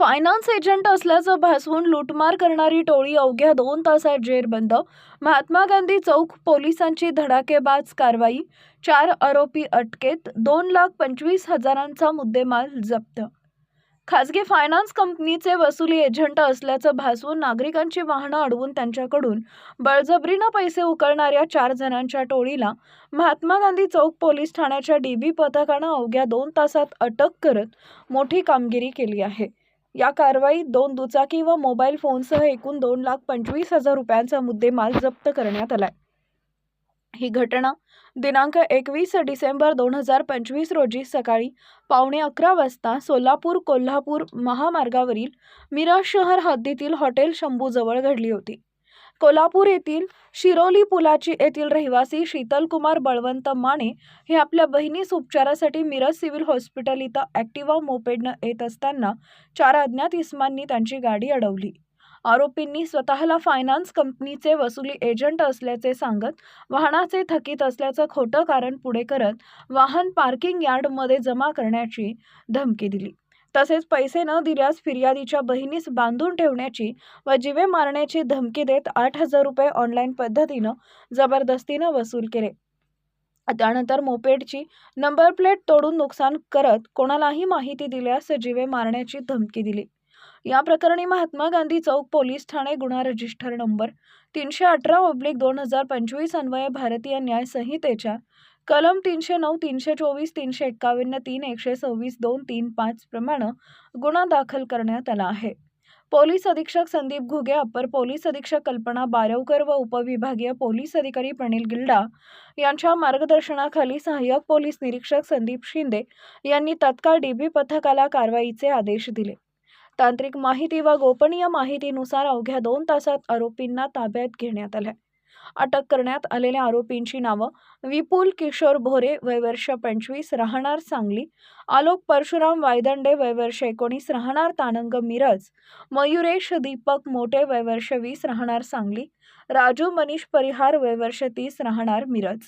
Finance agent असल्याचं भासवून लूटमार करणारी टोळी अवघ्या दोन तासात जेरबंद महात्मा गांधी चौक पोलिसांची धडाकेबाज कारवाई. चार आरोपी अटकेत. दोन लाख पंचवीस हजारांचा मुद्देमाल जप्त. खासगी फायनान्स कंपनीचे वसुली एजंट असल्याचं भासवून नागरिकांची वाहनं अडवून त्यांच्याकडून बळजबरीनं पैसे उकळणाऱ्या चार जणांच्या टोळीला महात्मा गांधी चौक पोलीस ठाण्याच्या डी बी पथकानं अवघ्या दोन तासात अटक करत मोठी कामगिरी केली आहे. या कारवाईत दोन दुचाकी व मोबाईल फोनसह एकूण दोन लाख पंचवीस हजार रुपयांचा मुद्देमाल जप्त करण्यात आलाय. ही घटना दिनांक एकवीस डिसेंबर दोन हजार पंचवीस रोजी सकाळी पावणे अकरा वाजता सोलापूर कोल्हापूर महामार्गावरील मिरज शहर हद्दीतील हॉटेल शंभूजवळ घडली होती. कोल्हापूर येथील शिरोली पुलाची येथील रहिवासी शीतलकुमार बळवंत माने हे आपल्या बहिणीस उपचारासाठी मिरज सिव्हिल हॉस्पिटल इथं ॲक्टिवा मोपेडनं येत असताना चार अज्ञात इस्मांनी त्यांची गाडी अडवली. आरोपींनी स्वतःला फायनान्स कंपनीचे वसुली एजंट असल्याचे सांगत वाहनाचे थकीत असल्याचं खोटं कारण पुढे करत वाहन पार्किंग यार्डमध्ये जमा करण्याची धमकी दिली. तसेच पैसे न दिल्यास फिर्यादीच्या बहिणीस बांधून ठेवण्याची व जिवे मारण्याची धमकी देत आठ हजार रुपये ऑनलाईन पद्धतीनं जबरदस्तीनं वसूल केले. त्यानंतर मोपेडची नंबर प्लेट तोडून नुकसान करत कोणालाही माहिती दिल्यास जिवे मारण्याची धमकी दिली. या प्रकरणी महात्मा गांधी चौक पोलीस ठाणे गुन्हा रजिस्टर नंबर तीनशे अठरा ओब्लिक दोन हजार पंचवीस अन्वये भारतीय न्याय संहितेच्या कलम तीनशे नऊ तीनशे चोवीस तीनशे एक्कावन्न तीन एकशे सव्वीस दोन तीन पाच प्रमाणे गुन्हा दाखल करण्यात आला आहे. पोलीस अधीक्षक संदीप घुगे अप्पर पोलीस अधीक्षक कल्पना बारवकर व उपविभागीय पोलीस अधिकारी प्रणील गिल्डा यांच्या मार्गदर्शनाखाली सहाय्यक पोलीस निरीक्षक संदीप शिंदे यांनी तत्काळ डीबी पथकाला कारवाईचे आदेश दिले. तांत्रिक माहिती व गोपनीय माहितीनुसार अवघ्या दोन तासात आरोपींना ताब्यात घेण्यात आले अटक करण्यात आलेल्या आरोपींची नावं विपुल किशोर भोरे वयवर्ष पंचवीस राहणार सांगली आलोक परशुराम वायदंडे वयवर्ष एकोणीस राहणार तानंग मिरज मयुरेश दीपक मोठे वयवर्ष वीस राहणार सांगली राजू मनीष परिहार वयवर्ष तीस राहणार मिरज.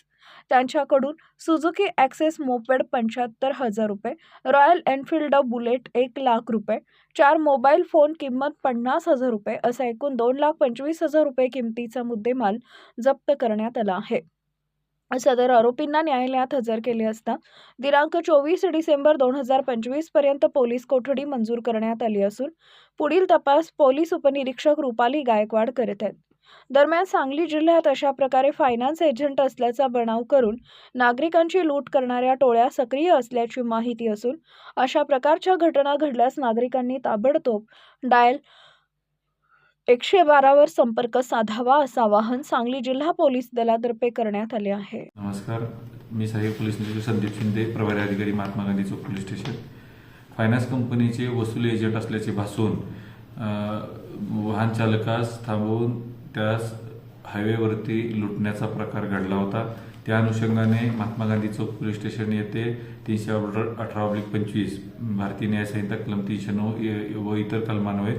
त्यांच्याकडून सुझुकी ॲक्सेस मोपेड पंच्याहत्तर हजार रुपये रॉयल एनफिल्ड बुलेट एक लाख रुपये चार मोबाईल फोन किंमत पन्नास हजार रुपये असा एकूण दोन लाख पंचवीस हजार रुपये किमतीचा मुद्देमाल जप्त करण्यात आला आहे. सदर आरोपींना न्यायालयात हजर केले असता दिनांक चोवीस डिसेंबर दोन हजार पंचवीसपर्यंत पोलीस कोठडी मंजूर करण्यात आली असून पुढील तपास पोलीस उपनिरीक्षक रुपाली गायकवाड करत आहेत. दरम्यान सांगली जिल्ह्यात अशा प्रकारे फायनान्स एजंट असल्याचा बनाव करून नागरिकांची लूट करणाऱ्या टोळ्या सक्रिय असल्याची माहिती असून अशा प्रकारच्या घटना घडल्यास नागरिकांनी ताबडतोब डायल एकशे बारावर संपर्क साधावा असं आवाहन सांगली जिल्हा पोलीस दलातर्फे करण्यात आले आहे. नमस्कार. मी सहाय्यक पोलीस निरीक्षक संदीप शिंदे प्रभारी अधिकारी Mahatma Gandhi Chowk police station. Finance कंपनीचे वसुली एजंट असल्याचे भासून वाहन चालकास थांबवून त्यास हायवेवरती लुटण्याचा प्रकार घडला होता. त्या अनुषंगाने महात्मा गांधी चौक पोलीस स्टेशन येथे तीनशे अठरा ऑब्लिक पंचवीस भारतीय न्यायसंहिता कलम तीनशे नऊ व इतर कलमान्वये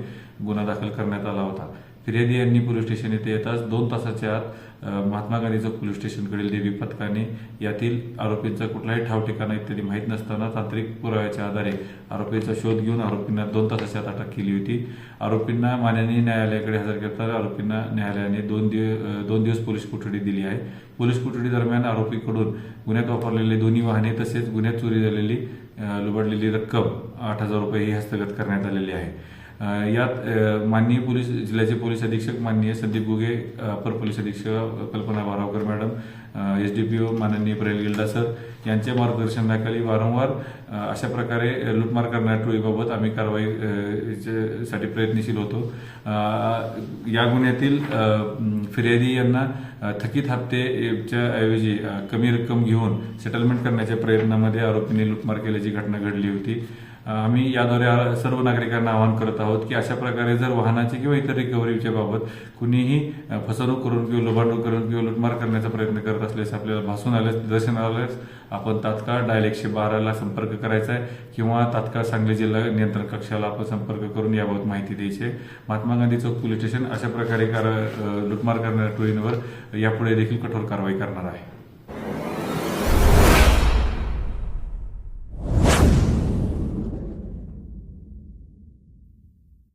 गुन्हा दाखल करण्यात आला होता. फिर्यादी यांनी पोलीस स्टेशन येथे येताच दोन तासाच्या आत महात्मा गांधी चौक पोलीस स्टेशनकडील देवी पथकाने यातील आरोपींचा कुठलाही ठाव ठिकाणा इत्यादी माहीत नसताना तांत्रिक पुराव्याच्या आधारे आरोपीचा शोध घेऊन आरोपींना दोन तासाच्या आत अटक केली होती. आरोपींना मान्याने न्यायालयाकडे हजर करताना आरोपींना न्यायालयाने दोन दिवस दोन दिवस पोलीस कोठडी दिली आहे. पोलीस कोठडी दरम्यान आरोपीकडून गुन्ह्यात वापरलेले दोन्ही वाहने तसेच गुन्ह्यात चोरी झालेली लुबडलेली रक्कम आठ हजार रुपये ही हस्तगत करण्यात आलेली आहे. यात माननीय पोलीस जिल्ह्याचे पोलीस अधीक्षक माननीय संदीप गुगे अपर पोलीस अधीक्षक Kalpana Waravkar madam S D P O माननीय प्रेल गिल्डा सर यांच्या मार्गदर्शनाखाली वारंवार अशा प्रकारे लुटमार करणाऱ्या टोळीबाबत आम्ही कारवाई साठी प्रयत्नशील होतो. या गुन्ह्यातील फिर्यादी यांना थकीत हप्तेच्या ऐवजी कमी रक्कम घेऊन सेटलमेंट करण्याच्या प्रयत्नामध्ये आरोपींनी लूटमार केल्याची घटना घडली होती. आम्ही याद्वारे सर्व नागरिकांना आवाहन करत आहोत की अशा प्रकारे जर वाहनाची किंवा इतर रिकव्हरीच्या बाबत कुणीही फसवणूक करून किंवा लोबाडणूक करून किंवा लुटमार करण्याचा प्रयत्न करत असल्यास आपल्याला भासून आल्यास दर्शन आल्यास आपण तात्काळ डायल एकशे बाराला संपर्क करायचा आहे किंवा तात्काळ सांगली जिल्हा नियंत्रण कक्षाला आपण संपर्क करून याबाबत माहिती द्यायची आहे. महात्मा गांधी चौक पोलीस स्टेशन अशा प्रकारे कार लुटमार करणाऱ्या टोळींवर यापुढे देखील कठोर कारवाई करणार आहे.